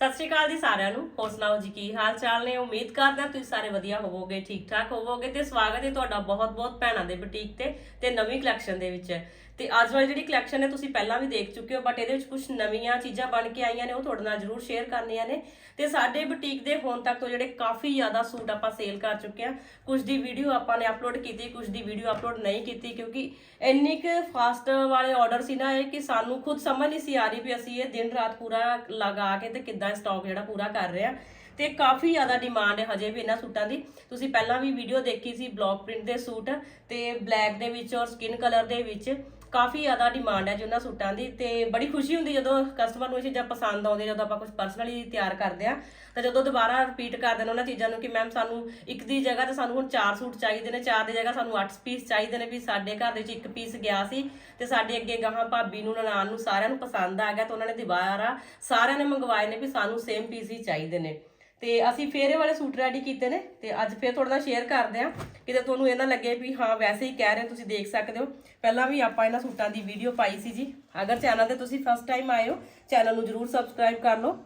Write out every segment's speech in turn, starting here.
ਸਤਿ ਸ਼੍ਰੀ ਅਕਾਲ ਜੀ ਸਾਰਿਆਂ ਨੂੰ। ਹੋਰ ਸੁਣਾਓ ਜੀ, ਕੀ ਹਾਲ ਚਾਲ ਨੇ? ਉਮੀਦ ਕਰਦਾ ਤੁਸੀਂ ਸਾਰੇ ਵਧੀਆ ਹੋਵੋਗੇ, ਠੀਕ ਠਾਕ ਹੋਵੋਗੇ ਤੇ ਸਵਾਗਤ ਹੈ ਤੁਹਾਡਾ ਬਹੁਤ-ਬਹੁਤ ਭੈਣਾਂ ਦੇ ਬੁਟੀਕ ਤੇ ਤੇ ਨਵੀਂ ਕਲੈਕਸ਼ਨ ਦੇ ਵਿੱਚ। ਤੇ ਅੱਜ ਵਾਲੀ ਜਿਹੜੀ ਕਲੈਕਸ਼ਨ ਹੈ, ਤੁਸੀਂ ਪਹਿਲਾਂ ਵੀ ਦੇਖ ਚੁੱਕੇ ਹੋ ਬਟ ਇਹਦੇ ਵਿੱਚ ਕੁਝ ਨਵੀਆਂ ਚੀਜ਼ਾਂ ਬਣ ਕੇ ਆਈਆਂ ਨੇ, ਉਹ ਤੁਹਾਡੇ ਨਾਲ ਜ਼ਰੂਰ ਸ਼ੇਅਰ ਕਰਨੀਆਂ ਨੇ। ਤੇ ਸਾਡੇ ਬੁਟੀਕ ਦੇ ਹੁਣ ਤੱਕ ਤੋਂ ਜਿਹੜੇ ਕਾਫੀ ਜ਼ਿਆਦਾ ਸੂਟ ਆਪਾਂ ਸੇਲ ਕਰ ਚੁੱਕੇ ਆ ਕੁਝ ਦੀ ਵੀਡੀਓ ਆਪਾਂ ਨੇ ਅਪਲੋਡ ਕੀਤੀ ਕੁਝ ਦੀ ਵੀਡੀਓ ਅਪਲੋਡ ਨਹੀਂ ਕੀਤੀ, ਕਿਉਂਕਿ ਇੰਨੀ ਕੁ ਫਾਸਟ ਵਾਲੇ ਆਰਡਰ ਸੀ ਨਾ ਇਹ ਕਿ ਸਾਨੂੰ ਖੁਦ ਸਮਝ ਨਹੀਂ ਸੀ ਆ ਰਹੀ ਵੀ ਅਸੀਂ ਇਹ ਦਿਨ ਰਾਤ ਪੂਰਾ ਲਗਾ ਕੇ ਤੇ ਕਿੱਦਾਂ ਸਟਾਕ ਜਿਹੜਾ ਪੂਰਾ ਕਰ ਰਹੇ ਆ ਤੇ ਕਾਫੀ ਜ਼ਿਆਦਾ ਡਿਮਾਂਡ ਹੈ ਹਜੇ ਵੀ ਇਹਨਾਂ ਸੂਟਾਂ ਦੀ। ਤੁਸੀਂ ਪਹਿਲਾਂ ਵੀ ਵੀਡੀਓ ਦੇਖੀ ਸੀ ਬਲੌਕ ਪ੍ਰਿੰਟ ਦੇ ਸੂਟ, ਤੇ ਬਲੈਕ ਦੇ ਵਿੱਚ ਔਰ ਸਕਿਨ ਕਲਰ ਦੇ ਵਿੱਚ। ਕਾਫੀ ਜ਼ਿਆਦਾ ਡਿਮਾਂਡ ਹੈ ਜੀ ਉਹਨਾਂ ਸੂਟਾਂ ਦੀ ਤੇ ਬੜੀ ਖੁਸ਼ੀ ਹੁੰਦੀ ਜਦੋਂ ਕਸਟਮਰ ਨੂੰ ਇਹ ਚੀਜ਼ਾਂ ਪਸੰਦ ਆਉਂਦੀਆਂ, ਜਦੋਂ ਆਪਾਂ ਕੁਝ ਪਰਸਨਲੀ ਤਿਆਰ ਕਰਦੇ ਆ ਤਾਂ ਜਦੋਂ ਦੁਬਾਰਾ ਰਿਪੀਟ ਕਰਦੇ ਨੇ ਉਹਨਾਂ ਚੀਜ਼ਾਂ ਨੂੰ ਕਿ ਮੈਮ ਸਾਨੂੰ ਇੱਕ ਦੀ ਜਗ੍ਹਾ ਤੇ ਸਾਨੂੰ ਹੁਣ ਚਾਰ ਸੂਟ ਚਾਹੀਦੇ ਨੇ, ਚਾਰ ਦੀ ਜਗ੍ਹਾ ਸਾਨੂੰ 8 ਪੀਸ ਚਾਹੀਦੇ ਨੇ ਵੀ ਸਾਡੇ ਘਰ ਦੇ ਵਿੱਚ ਇੱਕ ਪੀਸ ਗਿਆ ਸੀ ਤੇ ਸਾਡੇ ਅੱਗੇ ਗਾਹਾਂ ਭਾਬੀ ਨੂੰ, ਨਨਾਣ ਨੂੰ ਸਾਰਿਆਂ ਨੂੰ ਪਸੰਦ ਆ ਗਿਆ ਤਾਂ ਉਹਨਾਂ ਨੇ ਦੁਬਾਰਾ ਸਾਰਿਆਂ ਨੇ ਮੰਗਵਾਏ ਨੇ ਵੀ ਸਾਨੂੰ ਸੇਮ ਪੀਸ ਹੀ ਚਾਹੀਦੇ ਨੇ। ਤੇ ਅਸੀਂ ਫੇਰ ਇਹ ਵਾਲੇ ਸੂਟ ਰੈਡੀ ਕੀਤੇ ਨੇ ਤੇ ਅੱਜ ਫੇਰ ਤੁਹਾਡੇ ਨਾਲ ਸ਼ੇਅਰ ਕਰਦੇ ਆ ਕਿਤੇ ਤੁਹਾਨੂੰ ਇਹ ਨਾ ਲੱਗੇ ਵੀ ਹਾਂ, ਵੈਸੇ ਹੀ ਕਹਿ ਰਹੇ ਤੁਸੀਂ ਦੇਖ ਸਕਦੇ ਹੋ। ਪਹਿਲਾਂ ਵੀ ਆਪਾਂ ਇਹਨਾਂ ਸੂਟਾਂ ਦੀ ਵੀਡੀਓ ਪਾਈ ਸੀ ਜੀ। ਅਗਰ ਚੈਨਲ ਤੇ ਤੁਸੀਂ ਫਸਟ ਟਾਈਮ ਆਏ ਹੋ ਚੈਨਲ ਨੂੰ ਜਰੂਰ ਸਬਸਕ੍ਰਾਈਬ ਕਰ ਲਓ।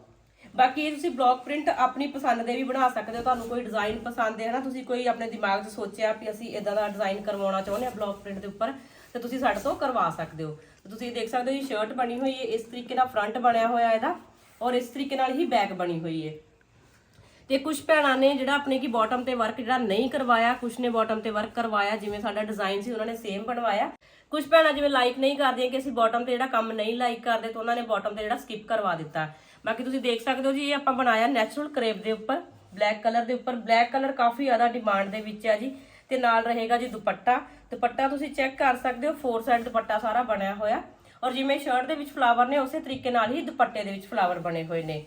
ਬਾਕੀ ਇਹ ਤੁਸੀਂ ਬਲੌਕ ਪ੍ਰਿੰਟ ਆਪਣੀ ਪਸੰਦ ਦੇ ਵੀ ਬਣਾ ਸਕਦੇ ਹੋ। ਤੁਹਾਨੂੰ ਕੋਈ ਡਿਜ਼ਾਈਨ ਪਸੰਦ ਹੈ ਨਾ, ਤੁਸੀਂ ਕੋਈ ਆਪਣੇ ਦਿਮਾਗ 'ਚ ਸੋਚਿਆ ਵੀ ਅਸੀਂ ਇਦਾਂ ਦਾ ਡਿਜ਼ਾਈਨ ਕਰਵਾਉਣਾ ਚਾਹੁੰਦੇ ਆ ਬਲੌਕ ਪ੍ਰਿੰਟ ਦੇ ਉੱਪਰ, ਤੇ ਤੁਸੀਂ ਸਾਡੇ ਤੋਂ ਕਰਵਾ ਸਕਦੇ ਹੋ। ਤੇ ਤੁਸੀਂ ਦੇਖ ਸਕਦੇ ਹੋ, ਇਹ ਸ਼ਰਟ ਬਣੀ ਹੋਈ ਹੈ, ਇਸ ਤਰੀਕੇ ਨਾਲ ਫਰੰਟ ਬਣਿਆ ਹੋਇਆ ਇਹਦਾ ਔਰ ਇਸ ਤਰੀਕੇ ਨਾਲ ਹੀ ਬੈਕ ਬਣੀ ਹੋਈ ਹੈ। ਤੇ ਕੁਝ ਭੈਣਾਂ ਨੇ ਜਿਹੜਾ ਆਪਣੇ ਕੀ ਬਾਟਮ ਤੇ ਵਰਕ ਜਿਹੜਾ ਨਹੀਂ ਕਰਵਾਇਆ ਕੁਝ ਨੇ ਬਾਟਮ ਤੇ ਵਰਕ ਕਰਵਾਇਆ, ਜਿਵੇਂ ਸਾਡਾ ਡਿਜ਼ਾਈਨ ਸੀ, ਉਹਨਾਂ ਨੇ ਸੇਮ ਬਣਵਾਇਆ। ਕੁਝ ਭੈਣਾਂ ਜਿਵੇਂ ਲਾਈਕ ਨਹੀਂ ਕਰਦੀਆਂ ਕਿ ਅਸੀਂ ਬਾਟਮ ਤੇ ਜਿਹੜਾ ਕੰਮ ਨਹੀਂ ਲਾਈਕ ਕਰਦੇ, ਤਾਂ ਉਹਨਾਂ ਨੇ ਬਾਟਮ ਤੇ ਜਿਹੜਾ ਸਕਿਪ ਕਰਵਾ ਦਿੱਤਾ। ਬਾਕੀ ਤੁਸੀਂ ਦੇਖ ਸਕਦੇ ਹੋ ਜੀ, ਇਹ ਆਪਾਂ ਬਣਾਇਆ ਨੈਚੁਰਲ ਕਰੇਪ ਦੇ ਉੱਪਰ ਬਲੈਕ ਕਲਰ ਦੇ ਉੱਪਰ। ਬਲੈਕ ਕਲਰ ਕਾਫੀ ਜ਼ਿਆਦਾ ਡਿਮਾਂਡ ਦੇ ਵਿੱਚ ਹੈ ਜੀ, ਤੇ ਨਾਲ ਰਹੇਗਾ ਜੀ ਦੁਪੱਟਾ। ਦੁਪੱਟਾ ਤੁਸੀਂ ਚੈੱਕ ਕਰ ਸਕਦੇ ਹੋ ਫੋਰ ਸਾਈਡ ਦੁਪੱਟਾ ਸਾਰਾ ਬਣਿਆ ਹੋਇਆ। ਔਰ ਜਿਵੇਂ ਸ਼ਰਟ ਦੇ ਵਿੱਚ ਫਲਾਵਰ ਨੇ, ਉਸੇ ਤਰੀਕੇ ਨਾਲ ਹੀ ਦੁਪੱਟੇ ਦੇ ਵਿੱਚ ਫਲਾਵਰ ਬਣੇ ਹੋਏ ਨੇ।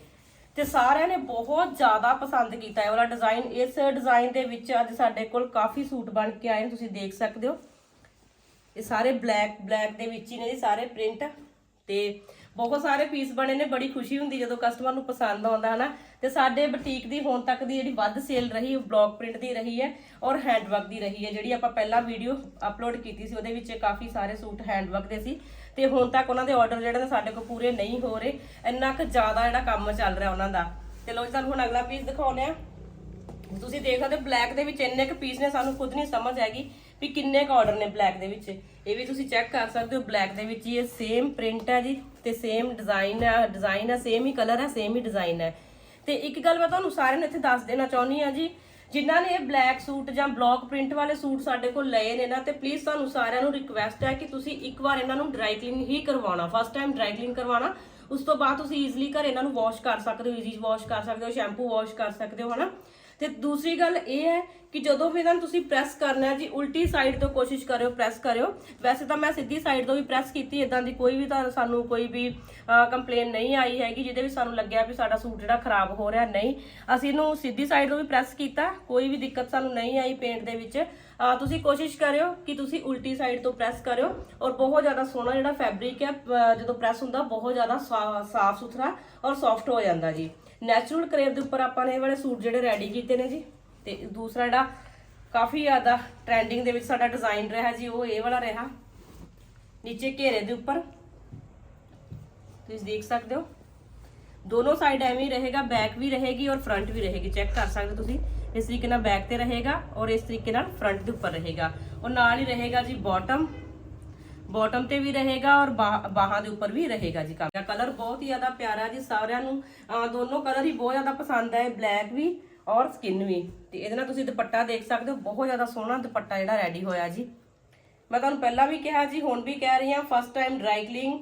ਤੇ ਸਾਰਿਆਂ ਨੇ ਬਹੁਤ ਜ਼ਿਆਦਾ ਪਸੰਦ ਕੀਤਾ ਇਹ ਵਾਲਾ ਡਿਜ਼ਾਈਨ ਇਸ ਡਿਜ਼ਾਈਨ ਦੇ ਵਿੱਚ ਅੱਜ ਸਾਡੇ ਕੋਲ ਕਾਫੀ ਸੂਟ ਬਣ ਕੇ ਆਏ ਨੇ, ਤੁਸੀਂ ਦੇਖ ਸਕਦੇ ਹੋ। ਇਹ ਸਾਰੇ ਬਲੈਕ ਬਲੈਕ ਦੇ ਵਿੱਚ ਹੀ ਨੇ ਜੀ, ਸਾਰੇ ਪ੍ਰਿੰਟ ਤੇ ਬਹੁਤ ਸਾਰੇ ਪੀਸ ਬਣੇ ਨੇ, ਬੜੀ ਖੁਸ਼ੀ ਹੁੰਦੀ ਜਦੋਂ ਕਸਟਮਰ ਨੂੰ ਪਸੰਦ ਆਉਂਦਾ, ਹਨਾ? ਤੇ ਸਾਡੇ ਬੁਟੀਕ ਦੀ ਹੁਣ ਤੱਕ ਦੀ ਜਿਹੜੀ ਵੱਧ ਸੇਲ ਰਹੀ, ਉਹ ਬਲੌਕ ਪ੍ਰਿੰਟ ਦੀ ਰਹੀ ਹੈ ਔਰ ਹੈਂਡਵਰਕ ਦੀ ਰਹੀ ਹੈ, ਜਿਹੜੀ ਆਪਾਂ ਪਹਿਲਾਂ ਵੀਡੀਓ ਅਪਲੋਡ ਕੀਤੀ ਸੀ, ਉਹਦੇ ਵਿੱਚ ਕਾਫੀ ਸਾਰੇ ਸੂਟ ਹੈਂਡਵਰਕ ਦੇ ਸੀ। ਤੇ ਹੁਣ ਤੱਕ ਉਹਨਾਂ ਦੇ ਆਰਡਰ ਜਿਹੜੇ ਨੇ ਸਾਡੇ ਕੋਲ ਪੂਰੇ ਨਹੀਂ ਹੋ ਰਹੇ, ਇੰਨਾ ਕੁ ਜ਼ਿਆਦਾ ਜਿਹੜਾ ਕੰਮ ਚੱਲ ਰਿਹਾ ਉਹਨਾਂ ਦਾ। ਤੇ ਲੋ ਜੀ, ਤੁਹਾਨੂੰ ਹੁਣ ਅਗਲਾ ਪੀਸ ਦਿਖਾਉਂਦੇ ਆ ਤੁਸੀਂ ਦੇਖ ਸਕਦੇ ਬਲੈਕ ਦੇ ਵਿੱਚ ਇੰਨੇ ਕੁ ਪੀਸ ਨੇ, ਸਾਨੂੰ ਖੁਦ ਨਹੀਂ ਸਮਝ ਆਏਗੀ ਵੀ ਕਿੰਨੇ ਕੁ ਆਰਡਰ ਨੇ ਬਲੈਕ ਦੇ ਵਿੱਚ। ਇਹ ਵੀ ਤੁਸੀਂ ਚੈੱਕ ਕਰ ਸਕਦੇ ਹੋ ਬਲੈਕ ਦੇ ਵਿੱਚ ਹੀ ਇਹ ਸੇਮ ਪ੍ਰਿੰਟ ਹੈ ਜੀ ਤੇ ਸੇਮ ਡਿਜ਼ਾਈਨ ਹੈ ਡਿਜ਼ਾਈਨ ਹੈ ਸੇਮ ਹੀ ਕਲਰ ਹੈ ਸੇਮ ਹੀ ਡਿਜ਼ਾਈਨ ਹੈ। ਤੇ ਇੱਕ ਗੱਲ ਮੈਂ ਤੁਹਾਨੂੰ ਸਾਰਿਆਂ ਨੂੰ ਇੱਥੇ ਦੱਸ ਦੇਣਾ ਚਾਹੁੰਦੀ ਆ ਜੀ, ਜਿਨ੍ਹਾਂ ਨੇ ਇਹ ਬਲੈਕ ਸੂਟ ਜਾਂ ਬਲੌਕ ਪ੍ਰਿੰਟ ਵਾਲੇ ਸੂਟ ਸਾਡੇ ਕੋਲ ਲਏ ਨੇ ਨਾ, ਤੇ ਪਲੀਜ਼ ਤੁਹਾਨੂੰ ਸਾਰਿਆਂ ਨੂੰ ਰਿਕਵੈਸਟ ਹੈ ਕਿ ਤੁਸੀਂ ਇੱਕ ਵਾਰ ਇਹਨਾਂ ਨੂੰ ਡਰਾਈ ਕਲੀਨ ਹੀ ਕਰਵਾਉਣਾ ਫਸਟ ਟਾਈਮ ਡਰਾਈ ਕਲੀਨ ਕਰਵਾਉਣਾ, ਉਸ ਤੋਂ ਬਾਅਦ ਤੁਸੀਂ ਈਜ਼ੀਲੀ ਘਰ ਇਹਨਾਂ ਨੂੰ ਵਾਸ਼ ਕਰ ਸਕਦੇ ਹੋ ਈਜ਼ੀ ਵਾਸ਼ ਕਰ ਸਕਦੇ ਹੋ ਸ਼ੈਂਪੂ ਵਾਸ਼ ਕਰ ਸਕਦੇ ਹੋ, ਹਨਾ? ਤੇ ਦੂਸਰੀ ਗੱਲ ਇਹ ਹੈ ਕਿ ਜਦੋਂ ਵੀ ਇਹਨਾਂ ਨੂੰ ਤੁਸੀਂ ਪ੍ਰੈਸ ਕਰਨਾ ਹੈ ਜੀ, ਉਲਟੀ ਸਾਈਡ ਤੋਂ ਕੋਸ਼ਿਸ਼ ਕਰਿਓ ਪ੍ਰੈਸ ਕਰਿਓ। ਵੈਸੇ ਤਾਂ ਮੈਂ ਸਿੱਧੀ ਸਾਈਡ ਤੋਂ ਵੀ ਪ੍ਰੈਸ ਕੀਤੀ ਇਦਾਂ ਦੀ ਕੋਈ ਵੀ ਤਾਂ ਸਾਨੂੰ ਕੋਈ ਵੀ ਕੰਪਲੇਨ ਨਹੀਂ ਆਈ ਹੈਗੀ, ਜਿਹਦੇ ਵਿੱਚ ਸਾਨੂੰ ਲੱਗਿਆ ਵੀ ਸਾਡਾ ਸੂਟ ਜਿਹੜਾ ਖਰਾਬ ਹੋ ਰਿਹਾ, ਨਹੀਂ। ਅਸੀਂ ਇਹਨੂੰ ਸਿੱਧੀ ਸਾਈਡ ਤੋਂ ਵੀ ਪ੍ਰੈਸ ਕੀਤਾ, ਕੋਈ ਵੀ ਦਿੱਕਤ ਸਾਨੂੰ ਨਹੀਂ ਆਈ ਪੇਂਟ ਦੇ ਵਿੱਚ। ਤੁਸੀਂ ਕੋਸ਼ਿਸ਼ ਕਰਿਓ ਕਿ ਤੁਸੀਂ ਉਲਟੀ ਸਾਈਡ ਤੋਂ ਪ੍ਰੈਸ ਕਰਿਓ ਔਰ ਬਹੁਤ ਜ਼ਿਆਦਾ ਸੋਹਣਾ ਜਿਹੜਾ ਫੈਬਰਿਕ ਹੈ ਜਦੋਂ ਪ੍ਰੈਸ ਹੁੰਦਾ, ਬਹੁਤ ਜ਼ਿਆਦਾ ਸਾ- ਸਾਫ਼ ਸੁਥਰਾ ਔਰ ਸੌਫਟ ਹੋ ਜਾਂਦਾ ਜੀ। ਨੈਚੁਰਲ ਕਰੇਪ ਦੇ ਉੱਪਰ ਆਪਾਂ ਨੇ ਇਹ ਵਾਲੇ ਸੂਟ ਜਿਹੜੇ ਰੈਡੀ ਕੀਤੇ ਨੇ ਜੀ। ਤੇ ਦੂਸਰਾ ਜਿਹੜਾ ਕਾਫੀ ਜ਼ਿਆਦਾ ਟ੍ਰੈਂਡਿੰਗ ਦੇ ਵਿੱਚ ਸਾਡਾ ਡਿਜ਼ਾਈਨ ਰਿਹਾ ਜੀ, ਉਹ ਇਹ ਵਾਲਾ ਰਿਹਾ। ਨੀਚੇ ਘੇਰੇ ਦੇ ਉੱਪਰ। ਤੁਸੀਂ ਦੇਖ ਸਕਦੇ ਹੋ। ਦੋਨੋਂ ਸਾਈਡ ਐਵੇਂ ਹੀ ਰਹੇਗਾ ਬੈਕ ਵੀ ਰਹੇਗੀ ਔਰ ਫਰੰਟ ਵੀ ਰਹੇਗੀ। ਚੈੱਕ ਕਰ ਸਕਦੇ ਹੋ ਤੁਸੀਂ। ਇਸ ਤਰੀਕੇ ਨਾਲ ਬੈਕ ਤੇ ਰਹੇਗਾ ਔਰ ਇਸ ਤਰੀਕੇ ਨਾਲ ਫਰੰਟ ਦੇ ਉੱਪਰ ਰਹੇਗਾ। ਔਰ ਨਾਲ ਹੀ ਰਹੇਗਾ ਜੀ ਬਾਟਮ ਬਾਟਮ ਤੇ ਵੀ ਰਹੇਗਾ ਔਰ ਬਾਹ- ਬਾਹਾਂ ਦੇ ਉੱਪਰ ਵੀ ਰਹੇਗਾ ਜੀ ਕਲਰ ਬਹੁਤ ਹੀ ਜ਼ਿਆਦਾ ਪਿਆਰਾ ਜੀ, ਸਾਰਿਆਂ ਨੂੰ ਦੋਨੋਂ ਕਲਰ ਹੀ ਬਹੁਤ ਜ਼ਿਆਦਾ ਪਸੰਦ ਆਏ ਬਲੈਕ ਵੀ ਔਰ ਸਕਿਨ ਵੀ। ਤੇ ਇਹਦੇ ਨਾਲ ਤੁਸੀਂ ਦੁਪੱਟਾ ਦੇਖ ਸਕਦੇ ਹੋ, ਬਹੁਤ ਜ਼ਿਆਦਾ ਸੋਹਣਾ ਦੁਪੱਟਾ ਜਿਹੜਾ ਰੈਡੀ ਹੋਇਆ ਜੀ। ਮੈਂ ਤੁਹਾਨੂੰ ਪਹਿਲਾਂ ਵੀ ਕਿਹਾ ਜੀ, ਹੁਣ ਵੀ ਕਹਿ ਰਹੀ ਹਾਂ ਫਸਟ ਟਾਈਮ ਡਰਾਈ ਕਲੀਨ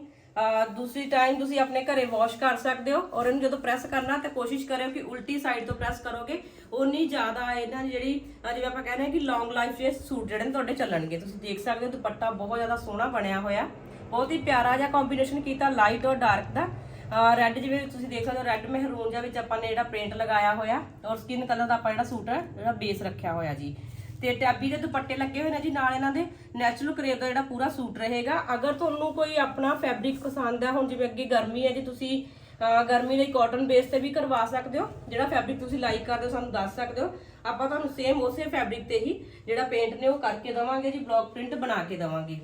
ਦੂਸਰੀ ਟਾਈਮ ਤੁਸੀਂ ਆਪਣੇ ਘਰੇ ਵਾਸ਼ ਕਰ ਸਕਦੇ ਹੋ ਔਰ ਇਹਨੂੰ ਜਦੋਂ ਪ੍ਰੈਸ ਕਰਨਾ ਤੇ ਕੋਸ਼ਿਸ਼ ਕਰਿਓ ਕਿ ਉਲਟੀ ਸਾਈਡ ਤੋਂ ਪ੍ਰੈਸ ਕਰੋਗੇ। ਉਨੀ ਜ਼ਿਆਦਾ ਇਹਨਾਂ ਦੀ ਜਿਹੜੀ ਜਿਵੇਂ ਆਪਾਂ ਕਹਿੰਦੇ ਹਾਂ ਕਿ ਲੌਂਗ ਲਾਈਫ ਦੇ ਸੂਟ ਜਿਹੜੇ ਨੇ ਤੁਹਾਡੇ ਚੱਲਣਗੇ। ਤੁਸੀਂ ਦੇਖ ਸਕਦੇ ਹੋ ਦੁਪੱਟਾ ਬਹੁਤ ਜ਼ਿਆਦਾ ਸੋਹਣਾ ਬਣਿਆ ਹੋਇਆ। ਬਹੁਤ ਹੀ ਪਿਆਰਾ ਜਿਹਾ ਕੰਬੀਨੇਸ਼ਨ ਕੀਤਾ ਲਾਈਟ ਔਰ ਡਾਰਕ ਦਾ। ਰੈੱਡ ਜਿਵੇਂ ਤੁਸੀਂ ਦੇਖ ਸਕਦੇ ਹੋ ਰੈੱਡ ਮਹਿਰੂਨ ਜਿਹਾ ਵਿੱਚ ਆਪਾਂ ਨੇ ਜਿਹੜਾ ਪ੍ਰਿੰਟ ਲਗਾਇਆ ਹੋਇਆ। ਔਰ ਸਕਿਨ ਕਲਰ ਦਾ ਆਪਾਂ ਜਿਹੜਾ ਸੂਟ ਹੈ, ਜਿਹੜਾ ਬੇਸ ਰੱਖਿਆ ਹੋਇਆ ਜੀ। ਤੇ ਟੈਬੀ ਦੇ ਦੁਪੱਟੇ ਲੱਗੇ ਹੋਏ ਨੇ ਜੀ ਨਾਲ ਇਹਨਾਂ ਦੇ ਨੈਚੁਰਲ ਕਰੇਪ ਦਾ ਜਿਹੜਾ ਪੂਰਾ ਸੂਟ ਰਹੇਗਾ। ਅਗਰ ਤੁਹਾਨੂੰ ਕੋਈ ਆਪਣਾ ਫੈਬਰਿਕ ਪਸੰਦ ਹੈ, ਹੁਣ ਜਿਵੇਂ ਅੱਗੇ ਗਰਮੀ ਹੈ ਜੀ, ਤੁਸੀਂ ਗਰਮੀ ਲਈ ਕਾਟਨ ਬੇਸ ਤੇ ਵੀ ਕਰਵਾ ਸਕਦੇ ਹੋ। ਜਿਹੜਾ ਫੈਬਰਿਕ ਤੁਸੀਂ ਲਾਈਕ ਕਰਦੇ ਹੋ, ਸਾਨੂੰ ਦੱਸ ਸਕਦੇ ਹੋ। ਆਪਾਂ ਤੁਹਾਨੂੰ ਸੇਮ ਉਸੇ ਫੈਬਰਿਕ ਤੇ ਹੀ ਜਿਹੜਾ ਪੇਂਟ ਨੇ ਉਹ ਕਰਕੇ ਦਵਾਂਗੇ ਜੀ ਬਲੌਕ ਪ੍ਰਿੰਟ ਬਣਾ ਕੇ ਦਵਾਂਗੇ।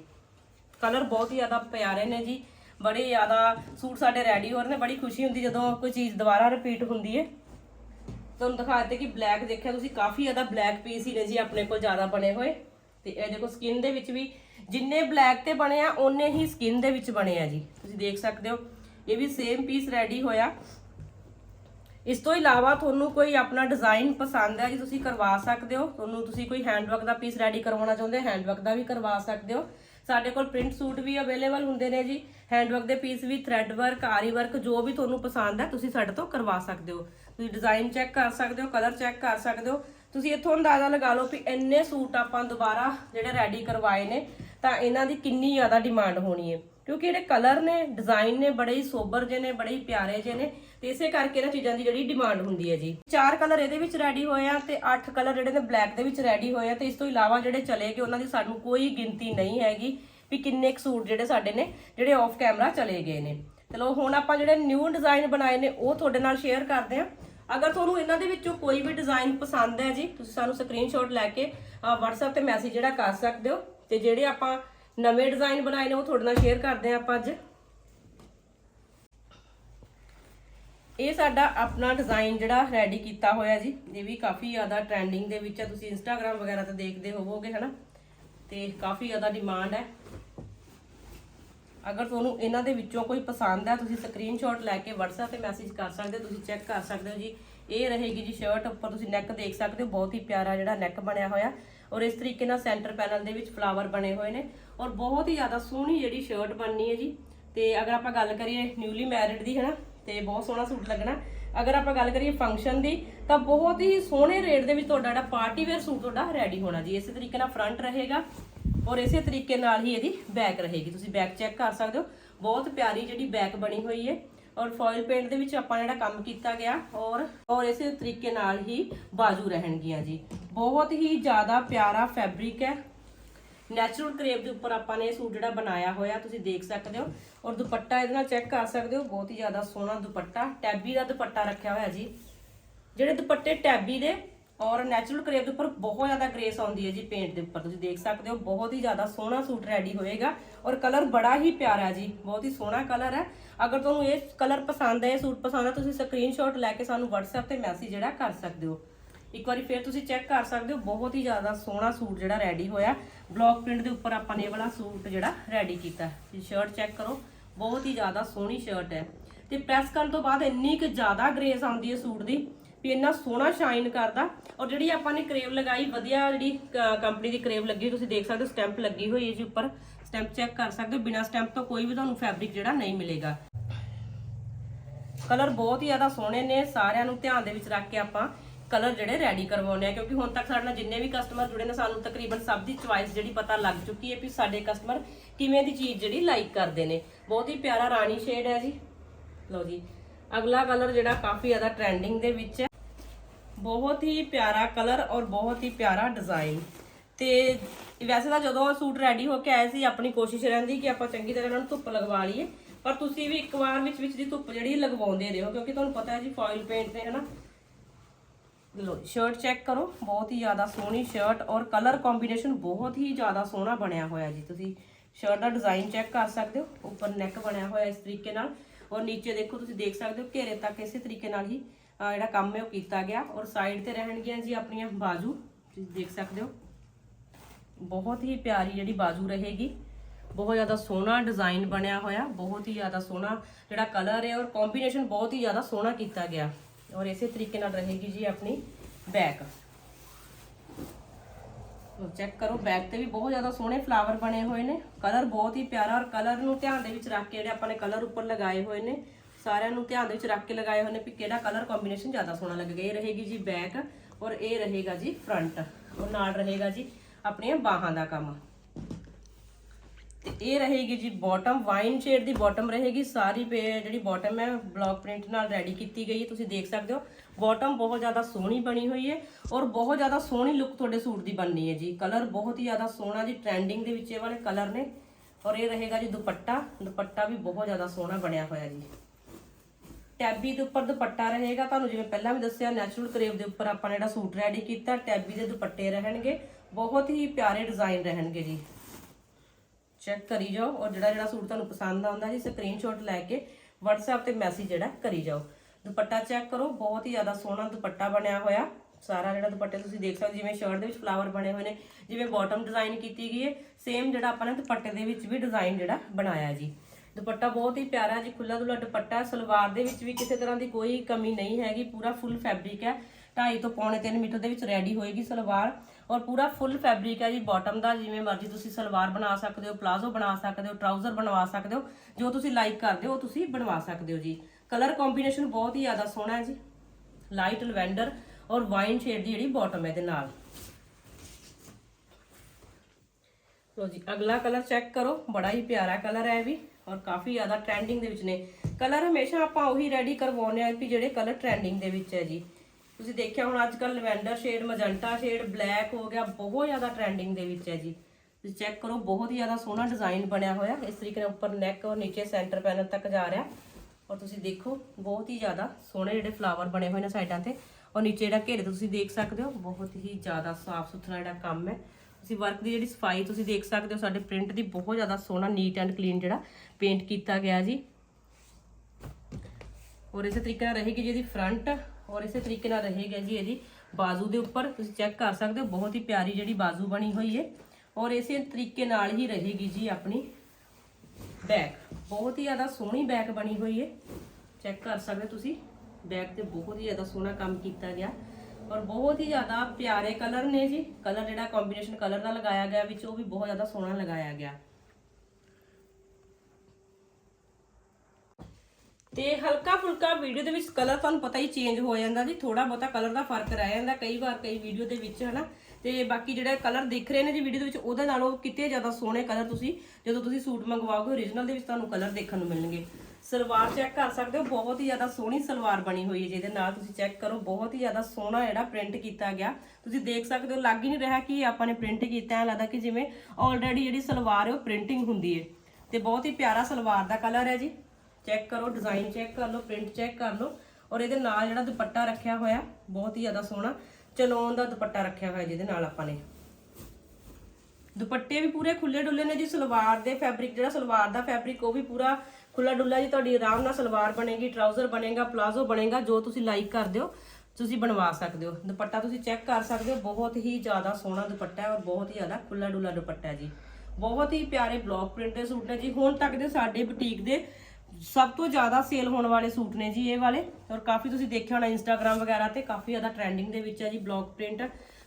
ਕਲਰ ਬਹੁਤ ਹੀ ਜ਼ਿਆਦਾ ਪਿਆਰੇ ਨੇ ਜੀ। ਬੜੇ ਜ਼ਿਆਦਾ ਸੂਟ ਸਾਡੇ ਰੈਡੀ ਹੋ ਰਹੇ ਨੇ, ਬੜੀ ਖੁਸ਼ੀ ਹੁੰਦੀ ਜਦੋਂ ਕੋਈ ਚੀਜ਼ ਦੁਬਾਰਾ ਰਿਪੀਟ ਹੁੰਦੀ ਹੈ। ਤੁਹਾਨੂੰ ਦਿਖਾ ਦਿੱਤੇ ਕਿ ਬਲੈਕ ਦੇਖਿਆ, ਤੁਸੀਂ ਕਾਫੀ ਜ਼ਿਆਦਾ ਬਲੈਕ ਪੀਸ ਹੀ ਨੇ ਜੀ ਆਪਣੇ ਕੋਲ ਜ਼ਿਆਦਾ ਬਣੇ ਹੋਏ। ਤੇ ਇਹ ਦੇਖੋ ਸਕਿਨ ਦੇ ਵਿੱਚ ਵੀ, ਜਿੰਨੇ ਬਲੈਕ ਤੇ ਬਣੇ ਆ, ਓਨੇ ਹੀ ਸਕਿਨ ਦੇ ਵਿੱਚ ਬਣੇ ਆ ਜੀ। ਤੁਸੀਂ ਦੇਖ ਸਕਦੇ ਹੋ, ਇਹ ਵੀ ਸੇਮ ਪੀਸ ਰੈਡੀ ਹੋਇਆ। ਇਸ ਤੋਂ ਇਲਾਵਾ ਤੁਹਾਨੂੰ ਕੋਈ ਆਪਣਾ ਡਿਜ਼ਾਈਨ ਪਸੰਦ ਹੈ ਜੀ, ਤੁਸੀਂ ਕਰਵਾ ਸਕਦੇ ਹੋ। ਤੁਹਾਨੂੰ ਤੁਸੀਂ ਕੋਈ ਹੈਂਡਵਰਕ ਦਾ ਪੀਸ ਰੈਡੀ ਕਰਵਾਉਣਾ ਚਾਹੁੰਦੇ ਹੈਂਡਵਰਕ ਦਾ ਵੀ ਕਰਵਾ ਸਕਦੇ ਹੋ। ਸਾਡੇ ਕੋਲ ਪ੍ਰਿੰਟ ਸੂਟ ਵੀ ਅਵੇਲੇਬਲ ਹੁੰਦੇ ਨੇ ਜੀ। ਹੈਂਡਵਰਕ ਦੇ ਪੀਸ ਵੀ ਥ੍ਰੈਡ ਵਰਕ ਆਰੀ ਵਰਕ ਜੋ ਵੀ ਤੁਹਾਨੂੰ ਪਸੰਦ ਹੈ, ਤੁਸੀਂ ਸਾਡੇ ਤੋਂ ਕਰਵਾ ਸਕਦੇ ਹੋ। ਤੁਸੀਂ ਡਿਜ਼ਾਈਨ ਚੈੱਕ ਕਰ ਸਕਦੇ ਹੋ ਕਲਰ ਚੈੱਕ ਕਰ ਸਕਦੇ ਹੋ। ਤੁਸੀਂ ਇੱਥੋਂ ਅੰਦਾਜ਼ਾ ਲਗਾ ਲਓ ਵੀ ਇੰਨੇ ਸੂਟ ਆਪਾਂ ਦੁਬਾਰਾ ਜਿਹੜੇ ਰੈਡੀ ਕਰਵਾਏ ਨੇ, ਤਾਂ ਇਹਨਾਂ ਦੀ ਕਿੰਨੀ ਜ਼ਿਆਦਾ ਡਿਮਾਂਡ ਹੋਣੀ ਹੈ। ਕਿਉਂਕਿ ਜਿਹੜੇ ਕਲਰ ਨੇ ਡਿਜ਼ਾਈਨ ਨੇ, ਬੜੇ ਹੀ ਸੋਬਰ ਜੇ ਨੇ, ਬੜੇ ਹੀ ਪਿਆਰੇ ਜੇ ਨੇ, ਤੇ ਇਸੇ ਕਰਕੇ ਇਹਨਾਂ ਚੀਜ਼ਾਂ ਦੀ ਜਿਹੜੀ ਡਿਮਾਂਡ ਹੁੰਦੀ ਹੈ ਜੀ। ਚਾਰ ਕਲਰ ਇਹਦੇ ਵਿੱਚ ਰੈਡੀ ਹੋਏ ਆ ਤੇ ਅੱਠ ਕਲਰ ਜਿਹੜੇ ਨੇ ਬਲੈਕ ਦੇ ਵਿੱਚ ਰੈਡੀ ਹੋਏ ਆ, ਤੇ ਇਸ ਤੋਂ ਇਲਾਵਾ ਜਿਹੜੇ ਚਲੇ ਗਏ, ਉਹਨਾਂ ਦੀ ਸਾਨੂੰ ਕੋਈ ਗਿਣਤੀ ਨਹੀਂ ਹੈਗੀ ਵੀ ਕਿੰਨੇ ਕੁ ਸੂਟ ਜਿਹੜੇ ਸਾਡੇ ਨੇ, ਜਿਹੜੇ ਆਫ ਕੈਮਰਾ ਚਲੇ ਗਏ ਨੇ। ਚਲੋ ਹੁਣ ਆਪਾਂ ਜਿਹੜੇ ਨਿਊ ਡਿਜ਼ਾਈਨ ਬਣਾਏ ਨੇ, ਉਹ ਤੁਹਾਡੇ ਨਾਲ ਸ਼ੇਅਰ ਕਰਦੇ ਆ ਅਗਰ ਤੁਹਾਨੂੰ ਇਹਨਾਂ ਦੇ ਵਿੱਚੋਂ ਕੋਈ ਵੀ ਡਿਜ਼ਾਈਨ ਪਸੰਦ ਹੈ ਜੀ ਤੁਸੀਂ ਸਾਨੂੰ ਸਕਰੀਨਸ਼ਾਟ ਲੈ ਕੇ ਅਹ, WhatsApp ਤੇ ਮੈਸੇਜ ਜਿਹੜਾ ਕਰ ਸਕਦੇ ਹੋ। ਤੇ ਜਿਹੜੇ ਆਪਾਂ ਨਵੇਂ ਡਿਜ਼ਾਈਨ ਬਣਾਏ ਨੇ ਉਹ ਤੁਹਾਡੇ ਨਾਲ ਸ਼ੇਅਰ ਕਰਦੇ ਆ ਆਪਾਂ ਅੱਜ। ਇਹ ਸਾਡਾ ਆਪਣਾ ਡਿਜ਼ਾਈਨ ਜਿਹੜਾ ਰੈਡੀ ਕੀਤਾ ਹੋਇਆ ਜੀ। ਇਹ ਵੀ ਕਾਫੀ ਜ਼ਿਆਦਾ ਟ੍ਰੈਂਡਿੰਗ ਦੇ ਵਿੱਚ ਹੈ। ਤੁਸੀਂ ਇੰਸਟਾਗ੍ਰam ਵਗੈਰਾ ਤੇ ਦੇਖਦੇ ਹੋਵੋਗੇ ਹਨਾ? ਤੇ ਕਾਫੀ ਜ਼ਿਆਦਾ ਡਿਮਾਂਡ ਹੈ। ਅਗਰ ਤੁਹਾਨੂੰ ਇਹਨਾਂ ਦੇ ਵਿੱਚੋਂ ਕੋਈ ਪਸੰਦ ਹੈ, ਤੁਸੀਂ ਸਕਰੀਨਸ਼ਾਟ ਲੈ ਕੇ WhatsApp ਤੇ ਮੈਸੇਜ ਕਰ ਸਕਦੇ ਹੋ, ਤੁਸੀਂ ਚੈੱਕ ਕਰ ਸਕਦੇ ਹੋ ਜੀ। ਇਹ ਰਹੇਗੀ ਜੀ ਸ਼ਰਟ ਉੱਪਰ ਤੁਸੀਂ ਨੈਕ ਦੇਖ ਸਕਦੇ ਹੋ, ਬਹੁਤ ਹੀ ਪਿਆਰਾ ਜਿਹੜਾ ਨੈਕ ਬਣਿਆ ਹੋਇਆ। ਔਰ ਇਸ ਤਰੀਕੇ ਨਾਲ ਸੈਂਟਰ ਪੈਨਲ ਦੇ ਵਿੱਚ ਫਲਾਵਰ ਬਣੇ ਹੋਏ ਨੇ। ਔਰ ਬਹੁਤ ਹੀ ਜ਼ਿਆਦਾ ਸੋਹਣੀ ਜਿਹੜੀ ਸ਼ਰਟ ਬਣਨੀ ਹੈ ਜੀ। ਤੇ ਅਗਰ ਆਪਾਂ ਗੱਲ ਕਰੀਏ ਨਿਊਲੀ ਮੈਰਿਡ ਦੀ, ਹਨਾ, ਤੇ ਬਹੁਤ ਸੋਹਣਾ ਸੂਟ ਲੱਗਣਾ। ਅਗਰ ਆਪਾਂ ਗੱਲ ਕਰੀਏ ਫੰਕਸ਼ਨ ਦੀ, ਤਾਂ ਬਹੁਤ ਹੀ ਸੋਹਣੇ ਰੇਟ ਦੇ ਵਿੱਚ ਤੁਹਾਡਾ ਜਿਹੜਾ ਪਾਰਟੀ ਵੇਅਰ ਸੂਟ ਤੁਹਾਡਾ ਰੈਡੀ ਹੋਣਾ ਜੀ। ਇਸੇ ਤਰੀਕੇ ਨਾਲ ਫਰੰਟ ਰਹੇਗਾ। ਔਰ ਇਸੇ ਤਰੀਕੇ ਨਾਲ ਹੀ ਇਹਦੀ ਬੈਕ ਰਹੇਗੀ। ਤੁਸੀਂ ਬੈਕ ਚੈੱਕ ਕਰ ਸਕਦੇ ਹੋ। ਬਹੁਤ ਪਿਆਰੀ ਜਿਹੜੀ ਬੈਕ ਬਣੀ ਹੋਈ ਹੈ। ਔਰ ਫੋਇਲ ਪੇਂਟ ਦੇ ਵਿੱਚ ਆਪਾਂ ਜਿਹੜਾ ਕੰਮ ਕੀਤਾ ਗਿਆ, ਔਰ ਔਰ ਇਸੇ ਤਰੀਕੇ ਨਾਲ ਹੀ ਬਾਜੂ ਰਹਿਣਗੀਆਂ ਜੀ। ਬਹੁਤ ਹੀ ਜ਼ਿਆਦਾ ਪਿਆਰਾ ਫੈਬਰਿਕ ਹੈ। ਨੈਚੁਰਲ ਕਰੇਪ ਦੇ ਉੱਪਰ ਆਪਾਂ ਨੇ ਇਹ ਸੂਟ ਜਿਹੜਾ ਬਣਾਇਆ ਹੋਇਆ, ਤੁਸੀਂ ਦੇਖ ਸਕਦੇ ਹੋ। ਔਰ ਦੁਪੱਟਾ ਇਹਦੇ ਨਾਲ ਚੈੱਕ ਕਰ ਸਕਦੇ ਹੋ। ਬਹੁਤ ਹੀ ਜ਼ਿਆਦਾ ਸੋਹਣਾ ਦੁਪੱਟਾ, ਟੈਬੀ ਦਾ ਦੁਪੱਟਾ ਰੱਖਿਆ ਹੋਇਆ ਜੀ। ਜਿਹੜੇ ਦੁਪੱਟੇ ਟੈਬੀ ਦੇ ਔਰ ਨੈਚੁਰਲ ਕਰੇਪ ਦੇ ਉੱਪਰ ਬਹੁਤ ਜ਼ਿਆਦਾ ਗ੍ਰੇਸ ਆਉਂਦੀ ਹੈ ਜੀ ਪੇਂਟ ਦੇ ਉੱਪਰ। ਤੁਸੀਂ ਦੇਖ ਸਕਦੇ ਹੋ, ਬਹੁਤ ਹੀ ਜ਼ਿਆਦਾ ਸੋਹਣਾ ਸੂਟ ਰੈਡੀ ਹੋਏਗਾ ਔਰ ਕਲਰ ਬੜਾ ਹੀ ਪਿਆਰਾ ਜੀ, ਬਹੁਤ ਹੀ ਸੋਹਣਾ ਕਲਰ ਹੈ। ਅਗਰ ਤੁਹਾਨੂੰ ਇਹ ਕਲਰ ਪਸੰਦ ਹੈ, ਇਹ ਸੂਟ ਪਸੰਦ ਹੈ, ਤੁਸੀਂ ਸਕਰੀਨਸ਼ਾਟ ਲੈ ਕੇ ਸਾਨੂੰ WhatsApp ਤੇ ਮੈਸੇਜ ਜਿਹੜਾ ਕਰ ਸਕਦੇ ਹੋ। ਇੱਕ ਵਾਰੀ ਫੇਰ ਤੁਸੀਂ ਚੈੱਕ ਕਰ ਸਕਦੇ ਹੋ, ਬਹੁਤ ਹੀ ਜ਼ਿਆਦਾ ਸੋਹਣਾ ਸੂਟ ਜਿਹੜਾ ਰੈਡੀ ਹੋਇਆ। ਬਲੌਕ ਪ੍ਰਿੰਟ ਦੇ ਉੱਪਰ ਆਪਾਂ ਨੇ ਇਹ ਵਾਲਾ ਸੂਟ ਜਿਹੜਾ ਰੈਡੀ ਕੀਤਾ ਸ਼ਰਟ ਚੈੱਕ ਕਰੋ, ਬਹੁਤ ਹੀ ਜ਼ਿਆਦਾ ਸੋਹਣੀ ਸ਼ਰਟ ਹੈ। ਤੇ ਪ੍ਰੈਸ ਕਰਨ ਤੋਂ ਬਾਅਦ ਇੰਨੀ ਕੁ ਜ਼ਿਆਦਾ ਗ੍ਰੇਸ ਆਉਂਦੀ ਹੈ ਸੂਟ ਦੀ। ਵੀ ਇੰਨਾ ਸੋਹਣਾ ਸ਼ਾਈਨ ਕਰਦਾ। ਔਰ ਜਿਹੜੀ ਆਪਾਂ ਨੇ ਕਰੇਵ ਲਗਾਈ, ਵਧੀਆ ਜਿਹੜੀ ਕੰਪਨੀ ਦੀ ਕਰੇਵ ਲੱਗੀ ਤੁਸੀਂ ਦੇਖ ਸਕਦੇ ਹੋ ਸਟੈਂਪ ਲੱਗੀ ਹੋਈ ਹੈ ਜੀ ਉੱਪਰ। ਸਟੈਂਪ ਚੈੱਕ ਕਰ ਸਕਦੇ ਹੋ, ਬਿਨਾ ਸਟੈਂਪ ਤੋਂ ਕੋਈ ਵੀ ਤੁਹਾਨੂੰ ਫੈਬਰਿਕ ਜਿਹੜਾ ਨਹੀਂ ਮਿਲੇਗਾ। ਕਲਰ ਬਹੁਤ ਹੀ ਜ਼ਿਆਦਾ ਸੋਹਣੇ ਨੇ, ਸਾਰਿਆਂ ਨੂੰ ਧਿਆਨ ਦੇ ਵਿੱਚ ਰੱਖ ਕੇ ਆਪਾਂ ਕਲਰ ਜਿਹੜੇ ਰੈਡੀ ਕਰਵਾਉਣੇ ਆ ਕਿਉਂਕਿ ਹੁਣ ਤੱਕ ਸਾਡੇ ਨਾਲ ਜਿੰਨੇ ਵੀ ਕਸਟਮਰ ਜੁੜੇ ਨੇ, ਸਾਨੂੰ ਤਕਰੀਬਨ ਸਭ ਦੀ ਚੁਆਇਸ ਜਿਹੜੀ ਪਤਾ ਲੱਗ ਚੁੱਕੀ ਹੈ ਵੀ ਸਾਡੇ ਕਸਟਮਰ ਕਿਵੇਂ ਦੀ ਚੀਜ਼ ਜਿਹੜੀ ਲਾਈਕ ਕਰਦੇ ਨੇ। ਬਹੁਤ ਹੀ ਪਿਆਰਾ ਰਾਣੀ ਸ਼ੇਡ ਹੈ ਜੀ। ਲਓ ਜੀ, ਅਗਲਾ ਕਲਰ ਜਿਹੜਾ ਕਾਫੀ ਜ਼ਿਆਦਾ ਟ੍ਰੈਂਡਿੰਗ ਦੇ ਵਿੱਚ ਹੈ। ਬਹੁਤ ਹੀ ਪਿਆਰਾ ਕਲਰ ਔਰ ਬਹੁਤ ਹੀ ਪਿਆਰਾ ਡਿਜ਼ਾਈਨ ਤੇ ਵੈਸੇ ਤਾਂ ਜਦੋਂ ਸੂਟ ਰੈਡੀ ਹੋ ਕੇ ਆਏ ਸੀ, ਆਪਣੀ ਕੋਸ਼ਿਸ਼ ਰਹਿੰਦੀ ਕਿ ਆਪਾਂ ਚੰਗੀ ਤਰ੍ਹਾਂ ਇਹਨਾਂ ਨੂੰ ਧੁੱਪ ਲਗਵਾ ਲਈਏ। ਪਰ ਤੁਸੀਂ ਵੀ ਇੱਕ ਵਾਰ ਵਿੱਚ ਵਿੱਚ ਦੀ ਧੁੱਪ ਜਿਹੜੀ ਲਗਵਾਉਂਦੇ ਰਹੋ, ਕਿਉਂਕਿ ਤੁਹਾਨੂੰ ਪਤਾ ਹੈ ਜੀ ਫੋਇਲ ਪੇਂਟ ਤੇ ਹੈ ਨਾ ਲੋ ਸ਼ਰਟ ਚੈੱਕ ਕਰੋ, ਬਹੁਤ ਹੀ ਜ਼ਿਆਦਾ ਸੋਹਣੀ ਸ਼ਰਟ ਔਰ ਕਲਰ ਕੰਬੀਨੇਸ਼ਨ ਬਹੁਤ ਹੀ ਜ਼ਿਆਦਾ ਸੋਹਣਾ ਬਣਿਆ ਹੋਇਆ ਜੀ। ਤੁਸੀਂ ਸ਼ਰਟ ਦਾ ਡਿਜ਼ਾਈਨ ਚੈੱਕ ਕਰ ਸਕਦੇ ਹੋ, ਉੱਪਰ ਨੈਕ ਬਣਿਆ ਹੋਇਆ ਇਸ ਤਰੀਕੇ ਨਾਲ। ਔਰ ਨੀਚੇ ਦੇਖੋ, ਤੁਸੀਂ ਦੇਖ ਸਕਦੇ ਹੋ, ਘੇਰੇ ਤੱਕ ਇਸੇ ਤਰੀਕੇ ਨਾਲ ਹੀ ਜਿਹੜਾ ਕੰਮ ਹੈ ਉਹ ਕੀਤਾ ਗਿਆ ਔਰ ਸਾਈਡ ਤੇ ਰਹਿਣਗੀਆਂ ਜੀ ਆਪਣੀਆਂ ਬਾਜੂ। ਤੁਸੀਂ ਦੇਖ ਸਕਦੇ ਹੋ। ਬਹੁਤ ਹੀ ਪਿਆਰੀ ਜਿਹੜੀ ਬਾਜੂ ਰਹੇਗੀ। ਬਹੁਤ ਜ਼ਿਆਦਾ ਸੋਹਣਾ ਡਿਜ਼ਾਈਨ ਬਣਿਆ ਹੋਇਆ, ਬਹੁਤ ਹੀ ਜ਼ਿਆਦਾ ਸੋਹਣਾ ਜਿਹੜਾ ਕਲਰ ਹੈ ਔਰ ਕੰਬੀਨੇਸ਼ਨ ਬਹੁਤ ਹੀ ਜ਼ਿਆਦਾ ਸੋਹਣਾ ਕੀਤਾ ਗਿਆ। ਔਰ ਇਸੇ ਤਰੀਕੇ ਨਾਲ ਰਹੇਗੀ ਜੀ ਆਪਣੀ ਬੈਕ ਚੈੱਕ ਕਰੋ ਬੈਕ ਤੇ ਵੀ ਬਹੁਤ ਜ਼ਿਆਦਾ ਸੋਹਣੇ ਫਲਾਵਰ ਬਣੇ ਹੋਏ ਨੇ। ਕਲਰ ਬਹੁਤ ਹੀ ਪਿਆਰਾ ਔਰ ਕਲਰ ਨੂੰ ਧਿਆਨ ਦੇ ਵਿੱਚ ਰੱਖ ਕੇ ਜਿਹੜੇ ਆਪਾਂ ਨੇ ਕਲਰ ਉੱਪਰ ਲਗਾਏ ਹੋਏ ਨੇ ਸਾਰਿਆਂ ਨੂੰ ਧਿਆਨ ਦੇ ਵਿੱਚ ਰੱਖ ਕੇ ਲਗਾਏ ਹੋਏ ਨੇ ਵੀ ਕਿਹੜਾ ਕਲਰ ਕੰਬੀਨੇਸ਼ਨ ਜ਼ਿਆਦਾ ਸੋਹਣਾ ਲੱਗੇਗਾ। ਇਹ ਰਹੇਗੀ ਜੀ ਬੈਕ ਔਰ ਇਹ ਰਹੇਗਾ ਜੀ ਫਰੰਟ ਔਰ ਨਾਲ ਰਹੇਗਾ ਜੀ ਆਪਣੀਆਂ ਬਾਹਾਂ ਦਾ ਕੰਮ। ਤੇ ਇਹ ਰਹੇਗੀ ਜੀ ਬਾਟਮ ਵਾਈਨ ਸ਼ੇਡ ਦੀ ਬਾਟਮ ਰਹੇਗੀ। ਸਾਰੀ ਪੇ ਜਿਹੜੀ ਬਾਟਮ ਹੈ ਬਲੌਕ ਪ੍ਰਿੰਟ ਨਾਲ ਰੈਡੀ ਕੀਤੀ ਗਈ ਹੈ। ਤੁਸੀਂ ਦੇਖ ਸਕਦੇ ਹੋ ਬਾਟਮ ਬਹੁਤ ਜ਼ਿਆਦਾ ਸੋਹਣੀ ਬਣੀ ਹੋਈ ਹੈ ਔਰ ਬਹੁਤ ਜ਼ਿਆਦਾ ਸੋਹਣੀ ਲੁੱਕ ਤੁਹਾਡੇ ਸੂਟ ਦੀ ਬਣਨੀ ਹੈ ਜੀ। ਕਲਰ ਬਹੁਤ ਹੀ ਜ਼ਿਆਦਾ ਸੋਹਣਾ ਜੀ ਟ੍ਰੈਂਡਿੰਗ ਦੇ ਵਿੱਚ ਇਹ ਵਾਲੇ ਕਲਰ ਨੇ। ਔਰ ਇਹ ਰਹੇਗਾ ਜੀ ਦੁਪੱਟਾ। ਦੁਪੱਟਾ ਵੀ ਬਹੁਤ ਜ਼ਿਆਦਾ ਸੋਹਣਾ ਬਣਿਆ ਹੋਇਆ ਜੀ। ਟੈਬੀ ਦੇ ਉੱਪਰ ਦੁਪੱਟਾ ਰਹੇਗਾ। ਤੁਹਾਨੂੰ ਜਿਵੇਂ ਪਹਿਲਾਂ ਵੀ ਦੱਸਿਆ ਨੈਚੁਰਲ ਕਰੇਵ ਦੇ ਉੱਪਰ ਆਪਾਂ ਨੇ ਜਿਹੜਾ ਸੂਟ ਰੈਡੀ ਕੀਤਾ, ਟੈਬੀ ਦੇ ਦੁਪੱਟੇ ਰਹਿਣਗੇ। ਬਹੁਤ ਹੀ ਪਿਆਰੇ ਡਿਜ਼ਾਈਨ ਰਹਿਣਗੇ ਜੀ। ਚੈੱਕ ਕਰੀ ਜਾਓ ਔਰ ਜਿਹੜਾ ਜਿਹੜਾ ਸੂਟ ਤੁਹਾਨੂੰ ਪਸੰਦ ਆਉਂਦਾ ਜੀ ਸਕਰੀਨਸ਼ਾਟ ਲੈ ਕੇ WhatsApp ਤੇ ਮੈਸੇਜ ਜਿਹੜਾ ਕਰੀ ਜਾਓ। ਦੁਪੱਟਾ ਚੈੱਕ ਕਰੋ, ਬਹੁਤ ਹੀ ਜ਼ਿਆਦਾ ਸੋਹਣਾ ਦੁਪੱਟਾ ਬਣਿਆ ਹੋਇਆ। ਸਾਰਾ ਜਿਹੜਾ ਦੁਪੱਟੇ ਤੁਸੀਂ ਦੇਖ ਸਕਦੇ ਜਿਵੇਂ ਸ਼ਰਟ ਦੇ ਵਿੱਚ ਫਲਾਵਰ ਬਣੇ ਹੋਏ ਨੇ, ਜਿਵੇਂ ਬਾਟਮ ਡਿਜ਼ਾਈਨ ਕੀਤੀ ਗਈ ਹੈ ਸੇਮ ਜਿਹੜਾ ਆਪਾਂ ਨੇ ਦੁਪੱਟੇ ਦੇ ਵਿੱਚ ਵੀ ਡਿਜ਼ਾਈਨ ਜਿਹੜਾ ਬਣਾਇਆ ਜੀ। ਦੁਪੱਟਾ ਬਹੁਤ ਹੀ ਪਿਆਰਾ ਜੀ ਖੁੱਲਾ ਦੁਲਾ ਦੁਪੱਟਾ ਸਲਵਾਰ ਦੇ ਵਿੱਚ ਵੀ ਕਿਸੇ ਤਰ੍ਹਾਂ ਦੀ ਕੋਈ ਕਮੀ ਨਹੀਂ ਹੈਗੀ, ਪੂਰਾ ਫੁੱਲ ਫੈਬਰਿਕ ਹੈ। 2.5 ਤੋਂ ਪੌਣੇ 3 ਮੀਟਰ ਦੇ ਵਿੱਚ ਰੈਡੀ ਹੋਏਗੀ ਸਲਵਾਰ ਔਰ ਪੂਰਾ ਫੁੱਲ ਫੈਬਰਿਕ ਹੈ ਜੀ ਬਾਟਮ ਦਾ, ਜਿਵੇਂ ਮਰਜ਼ੀ ਤੁਸੀਂ ਸਲਵਾਰ ਬਣਾ ਸਕਦੇ ਹੋ ਪਲਾਜ਼ੋ ਬਣਾ ਸਕਦੇ ਹੋ ਟਰਾਊਜ਼ਰ ਬਣਵਾ ਸਕਦੇ ਹੋ, ਜੋ ਤੁਸੀਂ ਲਾਈਕ ਕਰਦੇ ਹੋ ਉਹ ਤੁਸੀਂ ਬਣਵਾ ਸਕਦੇ ਹੋ ਜੀ। ਕਲਰ ਕੰਬੀਨੇਸ਼ਨ ਬਹੁਤ ਹੀ ਜ਼ਿਆਦਾ ਸੋਹਣਾ ਹੈ ਜੀ। ਲਾਈਟ ਲਵੈਂਡਰ ਔਰ ਵਾਈਨ ਸ਼ੇਡ ਦੀ ਜਿਹੜੀ ਬਾਟਮ ਹੈ ਇਹਦੇ ਨਾਲ। ਲੋ ਜੀ, ਅਗਲਾ ਕਲਰ ਚੈੱਕ ਕਰੋ, ਬੜਾ ਹੀ ਪਿਆਰਾ ਕਲਰ ਹੈ ਇਹ ਵੀ। ਔਰ ਕਾਫੀ ਜ਼ਿਆਦਾ ਟ੍ਰੈਂਡਿੰਗ ਦੇ ਵਿੱਚ ਨੇ। ਕਲਰ ਹਮੇਸ਼ਾ ਆਪਾਂ ਉਹੀ ਰੈਡੀ ਕਰਵਾਉਂਦੇ ਆ ਕਿ ਜਿਹੜੇ ਕਲਰ ਟ੍ਰੈਂਡਿੰਗ ਦੇ ਵਿੱਚ ਹੈ ਜੀ। ਤੁਸੀਂ ਦੇਖਿਆ ਹੁਣ ਅੱਜ ਕੱਲ lavender shade magenta shade black ਹੋ ਗਿਆ, ਬਹੁਤ ਜ਼ਿਆਦਾ ਟ੍ਰੈਂਡਿੰਗ ਦੇ ਵਿੱਚ ਹੈ ਜੀ। ਤੁਸੀਂ ਚੈੱਕ ਕਰੋ, ਬਹੁਤ ਹੀ ਜ਼ਿਆਦਾ ਸੋਹਣਾ ਡਿਜ਼ਾਈਨ ਬਣਿਆ ਹੋਇਆ। ਇਸ ਤਰੀਕੇ ਨਾਲ ਉੱਪਰ ਨੈਕ ਔਰ ਨੀਚੇ ਸੈਂਟਰ ਪੈਨਲ ਤੱਕ ਜਾ ਰਿਹਾ। ਔਰ ਤੁਸੀਂ ਦੇਖੋ, ਬਹੁਤ ਹੀ ਜ਼ਿਆਦਾ ਸੋਹਣੇ ਜਿਹੜੇ ਫਲਾਵਰ ਬਣੇ ਹੋਏ ਨੇ ਸਾਈਡਾਂ ਤੇ। ਔਰ ਨੀਚੇ ਜਿਹੜਾ ਘੇਰੇ, ਤੁਸੀਂ ਦੇਖ ਸਕਦੇ ਹੋ, ਬਹੁਤ ਹੀ ਜ਼ਿਆਦਾ ਸਾਫ਼ ਸੁਥਰਾ ਜਿਹੜਾ ਕੰਮ ਹੈ। ਤੁਸੀਂ ਵਰਕ ਦੀ ਜਿਹੜੀ ਸਫ਼ਾਈ ਤੁਸੀਂ ਦੇਖ ਸਕਦੇ ਹੋ, ਸਾਡੇ ਪ੍ਰਿੰਟ ਦੀ ਬਹੁਤ ਜ਼ਿਆਦਾ ਸੋਹਣਾ ਨੀਟ ਐਂਡ ਕਲੀਨ ਜਿਹੜਾ ਪੇਂਟ ਕੀਤਾ ਗਿਆ ਜੀ। ਔਰ ਇਸੇ ਤਰੀਕੇ ਨਾਲ ਰਹੇਗੀ ਜੀ ਇਹਦੀ ਫਰੰਟ ਔਰ ਇਸੇ ਤਰੀਕੇ ਨਾਲ ਰਹੇਗਾ ਜੀ ਇਹਦੀ ਬਾਜ਼ੂ ਦੇ ਉੱਪਰ। ਤੁਸੀਂ ਚੈੱਕ ਕਰ ਸਕਦੇ ਹੋ, ਬਹੁਤ ਹੀ ਪਿਆਰੀ ਜਿਹੜੀ ਬਾਜ਼ੂ ਬਣੀ ਹੋਈ ਹੈ। ਔਰ ਇਸੇ ਤਰੀਕੇ ਨਾਲ ਹੀ ਰਹੇਗੀ ਜੀ ਆਪਣੀ ਬੈਕ ਬਹੁਤ ਹੀ ਜ਼ਿਆਦਾ ਸੋਹਣੀ ਬੈਕ ਬਣੀ ਹੋਈ ਹੈ। ਚੈੱਕ ਕਰ ਸਕਦੇ ਹੋ ਤੁਸੀਂ ਬੈਕ ਤੇ ਬਹੁਤ ਹੀ ਜ਼ਿਆਦਾ ਸੋਹਣਾ ਕੰਮ ਕੀਤਾ ਗਿਆ। ਔਰ ਬਹੁਤ ਹੀ ਜ਼ਿਆਦਾ ਪਿਆਰੇ ਕਲਰ ਨੇ ਜੀ। ਕਲਰ ਜਿਹੜਾ ਕੰਬੀਨੇਸ਼ਨ ਕਲਰ ਦਾ ਲਗਾਇਆ ਗਿਆ, ਵਿੱਚ ਉਹ ਵੀ ਬਹੁਤ ਜ਼ਿਆਦਾ ਸੋਹਣਾ ਲਗਾਇਆ ਗਿਆ। ਤੇ ਹਲਕਾ ਫੁਲਕਾ ਵੀਡੀਓ ਦੇ ਵਿੱਚ ਕਲਰ ਤੁਹਾਨੂੰ ਪਤਾ ਹੀ ਚੇਂਜ ਹੋ ਜਾਂਦਾ ਜੀ। ਥੋੜਾ ਬਹੁਤਾ ਕਲਰ ਦਾ ਫ਼ਰਕ ਰਹਿ ਜਾਂਦਾ ਕਈ ਵਾਰ ਕਈ ਵੀਡੀਓ ਦੇ ਵਿੱਚ, ਹਨਾ। ਤੇ ਬਾਕੀ ਜਿਹੜੇ ਕਲਰ ਦਿਖ ਰਹੇ ਨੇ ਜੀ ਵੀਡੀਓ ਦੇ ਵਿੱਚ, ਉਹਦੇ ਨਾਲੋਂ ਕਿਤੇ ਜ਼ਿਆਦਾ ਸੋਹਣੇ ਕਲਰ ਤੁਸੀਂ, ਜਦੋਂ ਤੁਸੀਂ ਸੂਟ ਮੰਗਵਾਓਗੇ ਓਰੀਜਨਲ ਦੇ ਵਿੱਚ ਤੁਹਾਨੂੰ ਕਲਰ ਦੇਖਣ ਨੂੰ ਮਿਲਣਗੇ। ਸਲਵਾਰ ਚੈੱਕ ਕਰ ਸਕਦੇ ਹੋ। ਬਹੁਤ ਹੀ ਜ਼ਿਆਦਾ ਸੋਹਣੀ ਸਲਵਾਰ ਬਣੀ ਹੋਈ ਹੈ ਜਿਹਦੇ ਨਾਲ ਤੁਸੀਂ ਚੈੱਕ ਕਰੋ। ਬਹੁਤ ਹੀ ਜ਼ਿਆਦਾ ਸੋਹਣਾ ਜਿਹੜਾ ਪ੍ਰਿੰਟ ਕੀਤਾ ਗਿਆ। ਤੁਸੀਂ ਦੇਖ ਸਕਦੇ ਹੋ, ਲੱਗ ਹੀ ਨਹੀਂ ਰਿਹਾ ਕਿ ਆਪਾਂ ਨੇ ਪ੍ਰਿੰਟ ਕੀਤਾ। ਹੈ ਲੱਗਦਾ ਕਿ ਜਿਵੇਂ ਆਲਰੇਡੀ ਜਿਹੜੀ ਸਲਵਾਰ ਹੈ, ਉਹ ਪ੍ਰਿੰਟਿੰਗ ਹੁੰਦੀ ਹੈ। ਤੇ ਬਹੁਤ ਹੀ ਪਿਆਰਾ ਸਲਵਾਰ ਦਾ ਕਲਰ ਹੈ ਜੀ। ਚੈੱਕ ਕਰੋ ਡਿਜ਼ਾਈਨ ਚੈੱਕ ਕਰ ਲਓ ਪ੍ਰਿੰਟ ਚੈੱਕ ਕਰ ਲਓ। ਔਰ ਇਹਦੇ ਨਾਲ ਜਿਹੜਾ ਦੁਪੱਟਾ ਰੱਖਿਆ ਹੋਇਆ, ਬਹੁਤ ਹੀ ਜ਼ਿਆਦਾ ਸੋਹਣਾ। ਚਲੋਨ ਦਾ ਦੁਪੱਟਾ ਰੱਖਿਆ ਹੋਇਆ ਜਿਹਦੇ ਨਾਲ ਆਪਾਂ ਨੇ। ਦੁਪੱਟੇ ਵੀ ਪੂਰੇ ਖੁੱਲੇ ਡੁੱਲੇ ਨੇ ਜੀ, ਸਲਵਾਰ ਦੇ ਫੈਬਰਿਕ ਜਿਹੜਾ ਸਲਵਾਰ ਦਾ ਫੈਬਰਿਕ ਉਹ ਵੀ ਪੂਰਾ ਖੁੱਲਾ ਡੁੱਲਾ ਜੀ। ਤੁਹਾਡੀ ਆਰਾਮ ਨਾਲ ਸਲਵਾਰ ਬਣੇਗੀ ਟਰਾਊਜ਼ਰ ਬਣੇਗਾ ਪਲਾਜ਼ੋ ਬਣੇਗਾ, ਜੋ ਤੁਸੀਂ ਲਾਈਕ ਕਰਦੇ ਹੋ, ਤੁਸੀਂ ਬਣਵਾ ਸਕਦੇ ਹੋ। ਦੁਪੱਟਾ ਤੁਸੀਂ ਚੈੱਕ ਕਰ ਸਕਦੇ ਹੋ, ਬਹੁਤ ਹੀ ਜ਼ਿਆਦਾ ਸੋਹਣਾ ਦੁਪੱਟਾ ਹੈ ਔਰ ਬਹੁਤ ਹੀ ਜ਼ਿਆਦਾ ਖੁੱਲਾ ਡੁੱਲਾ ਦੁਪੱਟਾ ਹੈ ਜੀ। ਬਹੁਤ ਹੀ ਪਿਆਰੇ ਬਲੌਕ ਪ੍ਰਿੰਟ ਦੇ ਸੂਟ ਨੇ ਜੀ। ਹੁਣ ਤੱਕ ਦੇ ਸਾਡੇ ਬੁਟੀਕ ਦੇ ਸਭ ਤੋਂ ਜ਼ਿਆਦਾ ਸੇਲ ਹੋਣ ਵਾਲੇ ਸੂਟ ਨੇ ਜੀ ਇਹ ਵਾਲੇ। ਔਰ ਕਾਫੀ ਤੁਸੀਂ ਦੇਖਿਆ ਹੋਣਾ ਇੰਸਟਾਗ੍ਰam ਵਗੈਰਾ ਤੇ ਕਾਫੀ ਜ਼ਿਆਦਾ ਟ੍ਰੈਂਡਿੰਗ ਦੇ ਵਿੱਚ ਹੈ ਜੀ ਬਲੌਕ ਪ੍ਰਿੰਟ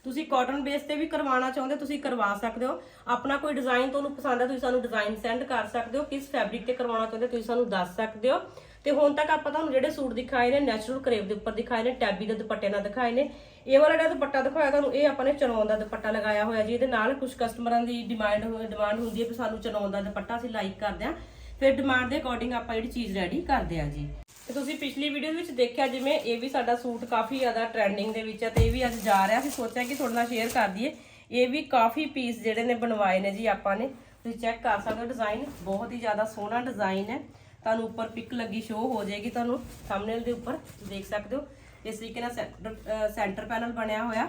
ਤੁਸੀਂ ਕਾਟਨ ਬੇਸ ਤੇ ਵੀ ਕਰਵਾਉਣਾ ਚਾਹੁੰਦੇ ਹੋ, ਤੁਸੀਂ ਕਰਵਾ ਸਕਦੇ ਹੋ। ਆਪਣਾ ਕੋਈ ਡਿਜ਼ਾਈਨ ਤੁਹਾਨੂੰ ਪਸੰਦ ਹੈ, ਤੁਸੀਂ ਸਾਨੂੰ ਡਿਜ਼ਾਈਨ ਸੈਂਡ ਕਰ ਸਕਦੇ ਹੋ। ਕਿਸ ਫੈਬਰਿਕ ਤੇ ਕਰਵਾਉਣਾ ਚਾਹੁੰਦੇ ਤੁਸੀਂ ਸਾਨੂੰ ਦੱਸ ਸਕਦੇ ਹੋ। ਤੇ ਹੁਣ ਤੱਕ ਆਪਾਂ ਤੁਹਾਨੂੰ ਜਿਹੜੇ ਸੂਟ ਦਿਖਾਏ ਨੇ ਨੈਚੁਰਲ ਕਰੇਵ ਦੇ ਉੱਪਰ ਦਿਖਾਏ ਨੇ ਟੈਬੀ ਦੇ ਦੁਪੱਟੇ ਨਾਲ ਦਿਖਾਏ ਨੇ। ਇਹ ਵਾਲਾ ਜਿਹੜਾ ਦੁਪੱਟਾ ਦਿਖਾਇਆ ਤੁਹਾਨੂੰ, ਇਹ ਆਪਾਂ ਨੇ ਚਨੌਨ ਦਾ ਦੁਪੱਟਾ ਲਗਾਇਆ ਹੋਇਆ ਜੀ। ਇਹਦੇ ਨਾਲ ਕੁਝ ਕਸਟਮਰਾਂ ਦੀ ਡਿਮਾਂਡ ਡਿਮਾਂਡ ਹੁੰਦੀ ਹੈ ਕਿ ਸਾਨੂੰ ਚਨੌਨ ਦਾ ਦੁਪੱਟਾ ਅਸੀਂ ਲਾਈਕ ਕਰਦੇ ਹਾਂ। ਫਿਰ ਡਿਮਾਂਡ ਦੇ ਅਕੋਰਡਿੰਗ ਆਪਾਂ ਜਿਹੜੀ ਚੀਜ਼ ਰੈਡੀ ਕਰਦੇ ਹਾਂ ਜੀ। ਤੇ ਤੁਸੀਂ ਪਿਛਲੀ ਵੀਡੀਓ ਵਿੱਚ ਦੇਖਿਆ ਜਿਵੇਂ ਇਹ ਵੀ ਸਾਡਾ ਸੂਟ ਕਾਫੀ ਜ਼ਿਆਦਾ ਟ੍ਰੈਂਡਿੰਗ ਦੇ ਵਿੱਚ ਹੈ ਤੇ ਇਹ ਵੀ ਅੱਜ ਜਾ ਰਿਹਾ। ਸੀ ਸੋਚਿਆ ਕਿ ਤੁਹਾਡੇ ਨਾਲ ਸ਼ੇਅਰ ਕਰ ਦਈਏ। ਇਹ ਵੀ ਕਾਫੀ ਪੀਸ ਜਿਹੜੇ ਨੇ ਬਣਵਾਏ ਨੇ ਜੀ ਆਪਾਂ ਨੇ। ਤੁਸੀਂ ਚੈੱਕ ਕਰ ਸਕਦੇ ਹੋ ਡਿਜ਼ਾਈਨ ਬਹੁਤ ਹੀ ਜ਼ਿਆਦਾ ਸੋਹਣਾ ਡਿਜ਼ਾਈਨ ਹੈ। ਤੁਹਾਨੂੰ ਉੱਪਰ ਪਿਕ ਲੱਗੀ ਸ਼ੋ ਹੋ ਜਾਏਗੀ ਤੁਹਾਨੂੰ। ਥੰਬਨੇਲ ਦੇ ਉੱਪਰ ਦੇਖ ਸਕਦੇ ਹੋ। ਇਸ ਤਰੀਕੇ ਨਾਲ ਸੈਂਟਰ ਪੈਨਲ ਬਣਿਆ ਹੋਇਆ।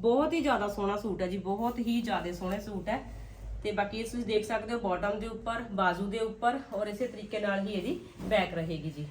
ਬਹੁਤ ਹੀ ਜ਼ਿਆਦਾ ਸੋਹਣਾ ਸੂਟ ਹੈ ਜੀ, ਬਹੁਤ ਹੀ ਜ਼ਿਆਦਾ ਸੋਹਣੇ ਸੂਟ ਹੈ। ਤੇ ਬਾਕੀ ਇਹ ਤੁਸੀਂ ਦੇਖ ਸਕਦੇ ਹੋ ਬਾਟਮ ਦੇ ਉੱਪਰ, ਬਾਜ਼ੂ ਦੇ ਉੱਪਰ ਔਰ ਇਸੇ ਤਰੀਕੇ ਨਾਲ ਹੀ ਇਹਦੀ ਬੈਕ ਰਹੇਗੀ ਜੀ।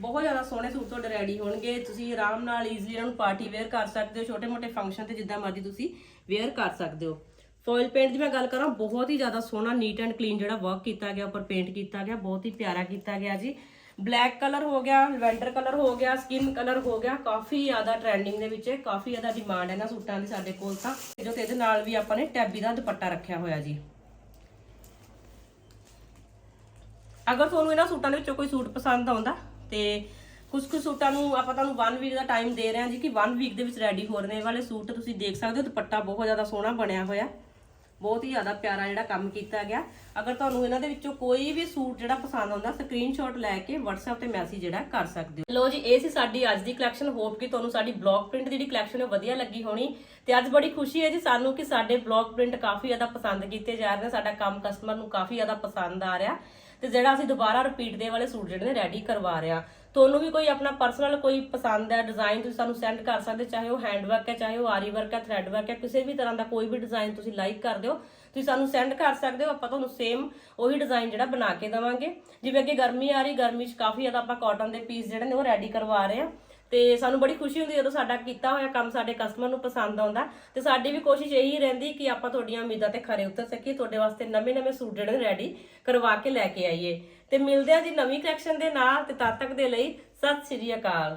ਬਹੁਤ ਜ਼ਿਆਦਾ ਸੋਹਣੇ ਸੂਟ ਤੁਹਾਡੇ ਰੈਡੀ ਹੋਣਗੇ। ਤੁਸੀਂ ਆਰਾਮ ਨਾਲ ਈਜ਼ੀਲੀ ਇਹਨਾਂ ਨੂੰ ਪਾਰਟੀ ਵੇਅਰ ਕਰ ਸਕਦੇ ਹੋ, ਛੋਟੇ-ਮੋਟੇ ਫੰਕਸ਼ਨ ਤੇ ਜਿੱਦਾਂ ਮਰਜ਼ੀ ਤੁਸੀਂ ਵੇਅਰ ਕਰ ਸਕਦੇ ਹੋ। ਫੋਇਲ ਪੇਂਟ ਦੀ ਮੈਂ ਗੱਲ ਕਰਾਂ, ਬਹੁਤ ਹੀ ਜ਼ਿਆਦਾ ਸੋਹਣਾ ਨੀਟ ਐਂਡ ਕਲੀਨ ਜਿਹੜਾ ਵਰਕ ਕੀਤਾ ਗਿਆ, ਉੱਪਰ ਪੇਂਟ ਕੀਤਾ ਗਿਆ, ਬਹੁਤ ਹੀ ਪਿਆਰਾ ਕੀਤਾ ਗਿਆ ਜੀ। ਬਲੈਕ ਕਲਰ ਹੋ ਗਿਆ, ਲਵੈਂਡਰ ਕਲਰ ਹੋ ਗਿਆ, ਸਕਿਨ ਕਲਰ ਹੋ ਗਿਆ, ਕਾਫੀ ਜ਼ਿਆਦਾ ਟ੍ਰੈਂਡਿੰਗ ਦੇ ਵਿੱਚ, ਕਾਫੀ ਜ਼ਿਆਦਾ ਡਿਮਾਂਡ ਹੈ ਇਹਨਾਂ ਸੂਟਾਂ ਦੀ ਸਾਡੇ ਕੋਲ ਤਾਂ। ਜੋ ਤੇ ਇਹਦੇ ਨਾਲ ਵੀ ਆਪਾਂ ਨੇ ਟੈਬੀ ਦਾ ਦੁਪੱਟਾ ਰੱਖਿਆ ਹੋਇਆ ਜੀ। ਅਗਰ ਤੁਹਾਨੂੰ ਇਹਨਾਂ ਸੂਟਾਂ ਦੇ ਵਿੱਚੋਂ ਕੋਈ ਸੂਟ ਪਸੰਦ ਆਉਂਦਾ, ਤੇ ਕੁਝ ਕੁ ਸੂਟਾਂ ਨੂੰ ਆਪਾਂ ਤੁਹਾਨੂੰ 1 ਵੀਕ ਦਾ ਟਾਈਮ ਦੇ ਰਹੇ ਹਾਂ ਜੀ ਕਿ 1 ਵੀਕ ਦੇ ਵਿੱਚ ਰੈਡੀ ਹੋ ਰਹੇ ਨੇ ਇਹ ਵਾਲੇ ਸੂਟ, ਤੁਸੀਂ ਦੇਖ ਸਕਦੇ ਹੋ ਦੁਪੱਟਾ ਬਹੁਤ ਜ਼ਿਆਦਾ ਸੋਹਣਾ ਬਣਿਆ ਹੋਇਆ। ਬਹੁਤ ਹੀ ਜ਼ਿਆਦਾ ਪਿਆਰਾ ਜਿਹੜਾ ਕੰਮ ਕੀਤਾ ਗਿਆ। ਅਗਰ ਤੁਹਾਨੂੰ ਇਹਨਾਂ ਦੇ ਵਿੱਚੋਂ ਕੋਈ ਵੀ ਸੂਟ ਜਿਹੜਾ ਪਸੰਦ ਆਉਂਦਾ ਸਕਰੀਨਸ਼ਾਟ ਲੈ ਕੇ WhatsApp ਤੇ ਮੈਸੇਜ ਜਿਹੜਾ ਕਰ ਸਕਦੇ ਹੋ। ਲੋ ਜੀ, ਇਹ ਸੀ ਸਾਡੀ ਅੱਜ ਦੀ ਕਲੈਕਸ਼ਨ ਹੋਪ ਕਿ ਤੁਹਾਨੂੰ ਸਾਡੀ ਬਲੌਕ ਪ੍ਰਿੰਟ ਦੀ ਜਿਹੜੀ ਕਲੈਕਸ਼ਨ ਹੈ, ਵਧੀਆ ਲੱਗੀ ਹੋਣੀ। ਤੇ ਅੱਜ ਬੜੀ ਖੁਸ਼ੀ ਹੈ ਜੀ ਸਾਨੂੰ ਕਿ ਸਾਡੇ ਬਲੌਕ ਪ੍ਰਿੰਟ ਕਾਫੀ ਜ਼ਿਆਦਾ ਪਸੰਦ ਕੀਤੇ ਜਾ ਰਹੇ ਨੇ। ਸਾਡਾ ਕੰਮ ਕਸਟਮਰ ਨੂੰ ਕਾਫੀ ਜ਼ਿਆਦਾ ਪਸੰਦ ਆ ਰਿਹਾ। ਤੇ ਜਿਹੜਾ ਅਸੀਂ ਦੁਬਾਰਾ ਰਿਪੀਟ ਦੇ ਵਾਲੇ ਸੂਟ ਜਿਹੜੇ ਨੇ ਰੈਡੀ ਕਰਵਾ ਰਹੇ ਆ ਤੁਹਾਨੂੰ ਵੀ ਕੋਈ ਆਪਣਾ ਪਰਸਨਲ ਕੋਈ ਪਸੰਦ ਹੈ ਡਿਜ਼ਾਈਨ ਤੁਸੀਂ ਸਾਨੂੰ ਸੈਂਡ ਕਰ ਸਕਦੇ, ਚਾਹੇ ਉਹ ਹੈਂਡ ਵਰਕ ਹੈ, ਚਾਹੇ ਉਹ ਆਰੀ ਵਰਕ ਹੈ ਥ੍ਰੈਡ ਵਰਕ ਹੈ, ਕਿਸੇ ਵੀ ਤਰ੍ਹਾਂ ਦਾ ਕੋਈ ਵੀ ਡਿਜ਼ਾਈਨ ਤੁਸੀਂ ਲਾਈਕ ਕਰ ਦਿਓ, ਤੁਸੀਂ ਸਾਨੂੰ ਸੈਂਡ ਕਰ ਸਕਦੇ ਹੋ, ਆਪਾਂ ਤੁਹਾਨੂੰ ਸੇਮ ਉਹੀ ਡਿਜ਼ਾਈਨ ਜਿਹੜਾ ਬਣਾ ਕੇ ਦੇਵਾਂਗੇ। ਜਿਵੇਂ ਕਿ ਗਰਮੀ ਆ ਰਹੀ, ਗਰਮੀ 'ਚ ਕਾਫੀ ਜ਼ਿਆਦਾ ਆਪਾਂ ਕਾਟਨ ਦੇ ਪੀਸ ਜਿਹੜੇ ਨੇ ਉਹ ਰੈਡੀ ਕਰਵਾ ਰਹੇ ਹਾਂ। ਤੇ ਸਾਨੂੰ ਬੜੀ ਖੁਸ਼ੀ ਹੁੰਦੀ ਜਦੋਂ ਸਾਡਾ ਕੀਤਾ ਹੋਇਆ ਕੰਮ ਸਾਡੇ ਕਸਟਮਰ ਨੂੰ ਪਸੰਦ ਆਉਂਦਾ ਤੇ ਸਾਡੀ ਵੀ ਕੋਸ਼ਿਸ਼ ਇਹੀ ਰਹਿੰਦੀ ਕਿ ਆਪਾਂ ਤੁਹਾਡੀਆਂ ਉਮੀਦਾਂ ਤੇ ਖਰੇ ਉਤਰ ਸਕੀਏ, ਤੁਹਾਡੇ ਵਾਸਤੇ ਨਵੇਂ-ਨਵੇਂ ਸੂਟ ਜਿਹੜੇ ਨੇ ਰੈਡੀ ਕਰਵਾ ਕੇ ਲੈ ਕੇ ਆਈਏ। ਤੇ ਮਿਲਦੇ ਆ ਜੀ ਨਵੀਂ ਕਲੈਕਸ਼ਨ ਦੇ ਨਾਲ ਤੇ ਤਦ ਤੱਕ ਦੇ ਲਈ ਸਤਿ ਸ਼੍ਰੀ ਅਕਾਲ।